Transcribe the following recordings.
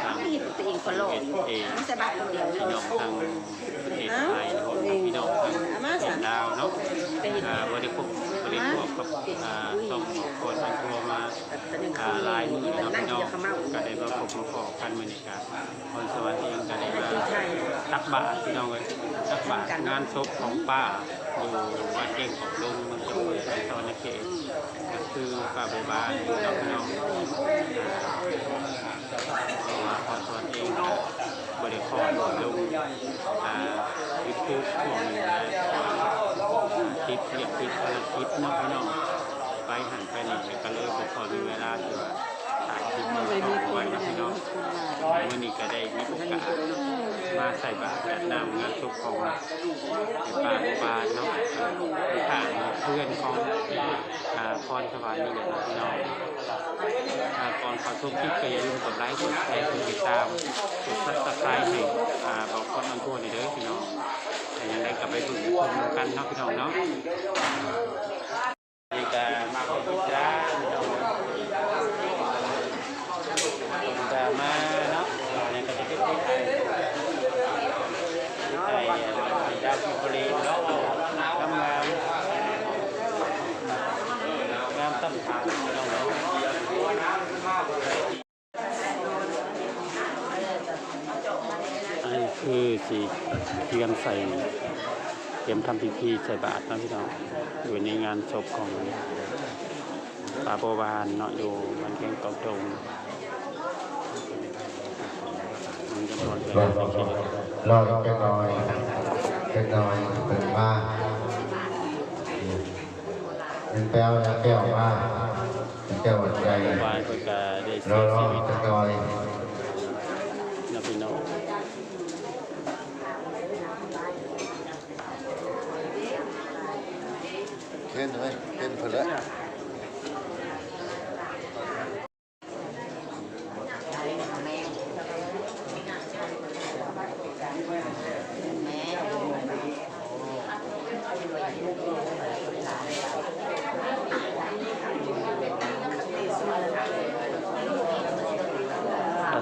พี่น้องทางประเทศไทยนะครับพี่น้องทางประเทศลาวเนาะอ่าบริพบบริพบกับอ่าช่องคนทางทัวร์มาอ่าหลายมือเนาะพี่น้องก็ได้มาพบมาขอกันบรรยากาศคนสวรรค์เองก็ได้มาตักบาตรพี่น้องเลยตักบาตรงานศพของป้าอยู่วัดเก่งของลุงเมืองจังหวัดสวรรณเขตก็คือป้าโบบานพี่น้อง ของเพราะว่าพอส่วเองก็บริคอลงอ่ายูทูบช่วงนี้นะคลิปเรียกคลิปอะไรคลิปเนาะพี่น้องไปหันไปนี่ก็เลยบ่พอมีเวลาที่ว่าถ่ายคลิปมาช่อไว้นะพี่น้องวันนี้ก็ได้มีโอกาสมาใส่บาตรและนำงานศพของป้าโบาเนาะผ่านเพื่อนของพรสวรรค์นี่แหละเนะพี่น้อง อ่าก่อนเขอชมคลิปก็อย่าลืมกดไลค์กดแชร์กดติดตามกดซับสไครต์ให้อ่าบอกคนอันทั่วในเด้อพี่น้องแต่ยังไรกลับไปฝึกชมกันเนาะพี่น้องเนาะนี่ก็มาขอบคุณจ้าพี่น้องผมจะมาเนาะเนี่ยก็จะเป็นที่ไทยที่ไทยดาวพิมพ์บุรีเนาะงามงามงามตั้มขาวพี่น้องเนาะ อันนี้ คือสีเตรียมใส่เตรียมทำพิธีใส่บาตรนะพี่น้องอยู่ในงานศพของป่าโบวานเนาะอยู่มันแกงกองตรงมันจะนอนเป็นรอไปรอเป็นน้อยเป็นน้อยเป็นมาเป็นแป้วนะแป้วมาเป็นแป้วหัวใจวายเพื่อการได้รเสีอยรอเป็นน้อยนะพี่น้อง เห็นไหมเห็นเพื่อน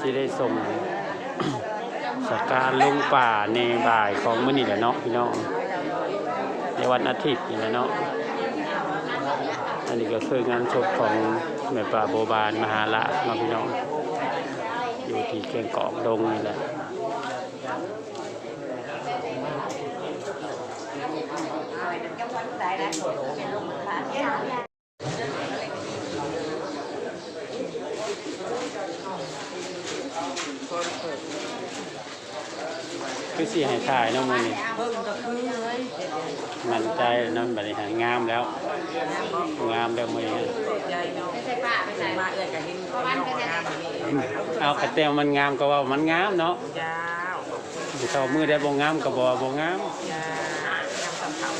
สิได้ส่งสการลงป่าในบ่ายของมื้อนี้แหละเนาะพี่น้องในวันอาทิตย์นี่แหละเนาะ อันนี้ก็คืองานศพของแม่ป่าโบบานมหาละเนาพี่น้อง อยู่ที่เกียงกอกดงนี่แหละ คือสีให้ถ่ายเนาะมื้อนี้เบิ่งก็คือเลยมันใจเนาะบัดนี้หางามแล้ว งามแล้วมื้อนี้ใจเนาะไม่ใช่ป้าไม่ใช่มาเอื้อยกับเห็นคนน้องงามนี่เอากระเตียวมันงามก็ว่ามันงามเนาะยาวสิเข้ามือได้บ่งามก็บ่ว่าบ่งามยาวงามสำคัญ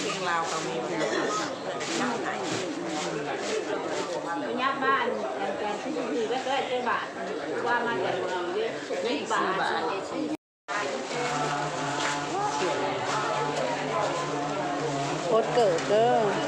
เพลงลาวก็มีเพลงลาวได้ยับบ้านแกนที่ถือก็ได้เจ้าบาทว่ามาจากยี่บาทโคตรเกิดเด้อส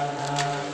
น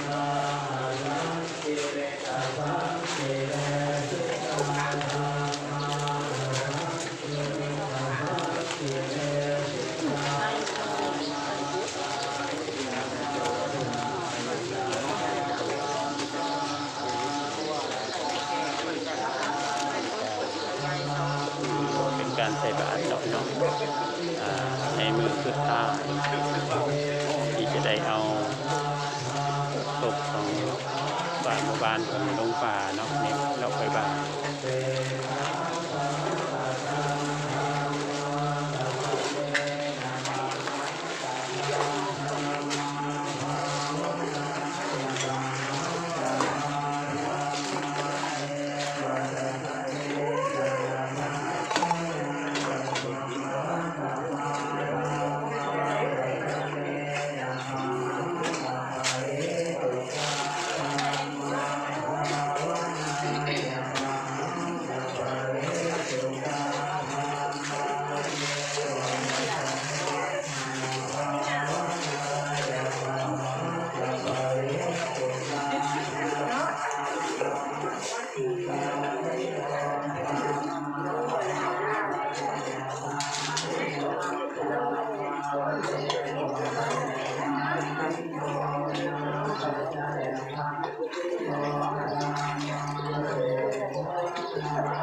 หมู่บ้านของหลงป่าเนาะเนี่ยเราไปบ้าน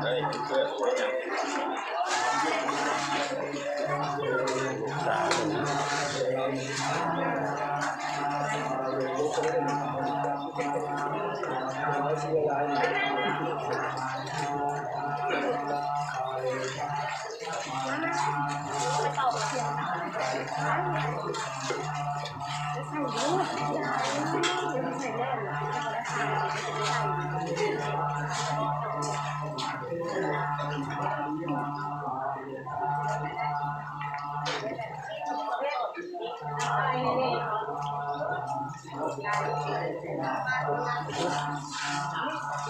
đây tôi đã quay nhầm Thank you. ส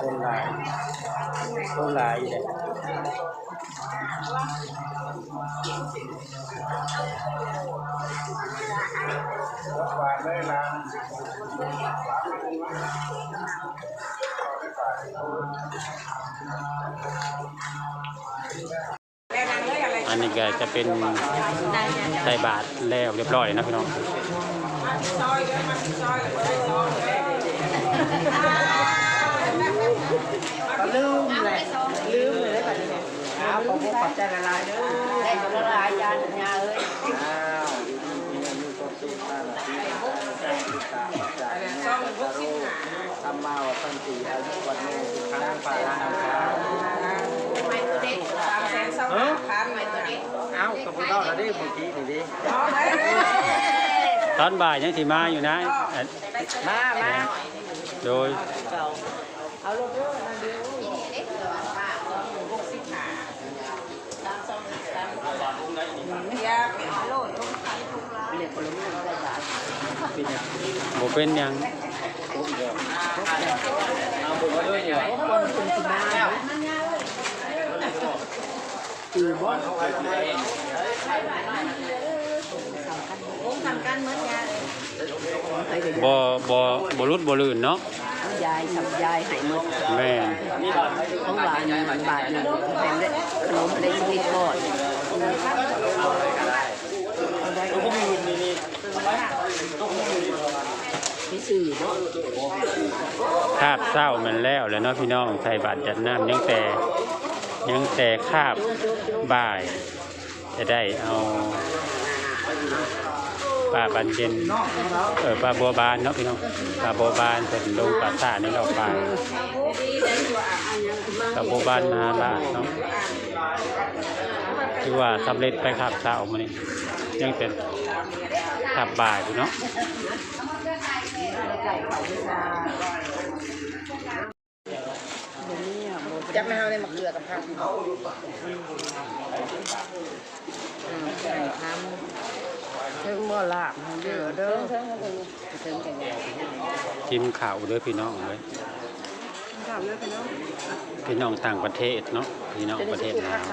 คนหลายคนหลายเลยแล้วนางเลยอะไรอันนี้ก็จะเป็นใส่บาตรแล้วเรียบร้อยนะพี่น้อง ก็ลืมเลยลืมเลยแบบนี้เนี่ยอ้าวขอบคุณขอบใจละลายเด้อได้ตัวละลายยานยาเอ้ยอ้าวมีเงินมีความสุขมากที่ตาตามใจอะไรซอยพวกทำมาวัดตั้งสี่อายุวันนี้ครั้งปาลานาคาไม่ตัวเด็กสามแสนสองพันไม่ตัวนี้เอ้ากับพวกเราเราได้เมื่อกี้นี่ดิเอาเลย ตอนบ่ายยังสิมาอยู่นะอะมามาโดยเอาลงเด้อนั่นเดียวพวกสิบหาอยากไปเอาโลดลงขายทุกร้านเรียกคนละมือเราได้บาทเป็นอย่างบ่เป็นหยังเอาบุญมาด้วยเนี่ยคนเป็นสิมาตื่นบ่ ทำการเหมือนยาเลยบ่บ่บ่รุดบ่ลื่นเนาะยายทำยายหายหมดแม่นของหวานบาทหนึ่งแถมได้ขนมได้ชีวิตรอดมีสื่อเนาะคาบเศร้ามันแล้วแหล้วเนาะพี่น้องใส่บาตรจัดน้ำยังแต่ยังแต่คาบบ่าย จะได้เอา ปลาบันเย็นเออปลาบัวบานเนาะพี่น้องปลาบัวบานเป็นลงปลาซ่านี่เราไปปลาบัวบานนาลาเนาะคือว่าสำเร็จไปคาบเศร้ามานี่ยังเป็นคาบบ่ายอยู่เนาะจับไม่เอาเลยมะเขือกับผักใส่ทำถึงบ่ลาบเด้อเด้อกินข่าวเด้อพี่น้องเลยถามเลยพี่น้องพี่น้องต่างประเทศเนาะพี่น้องประเทศนลาว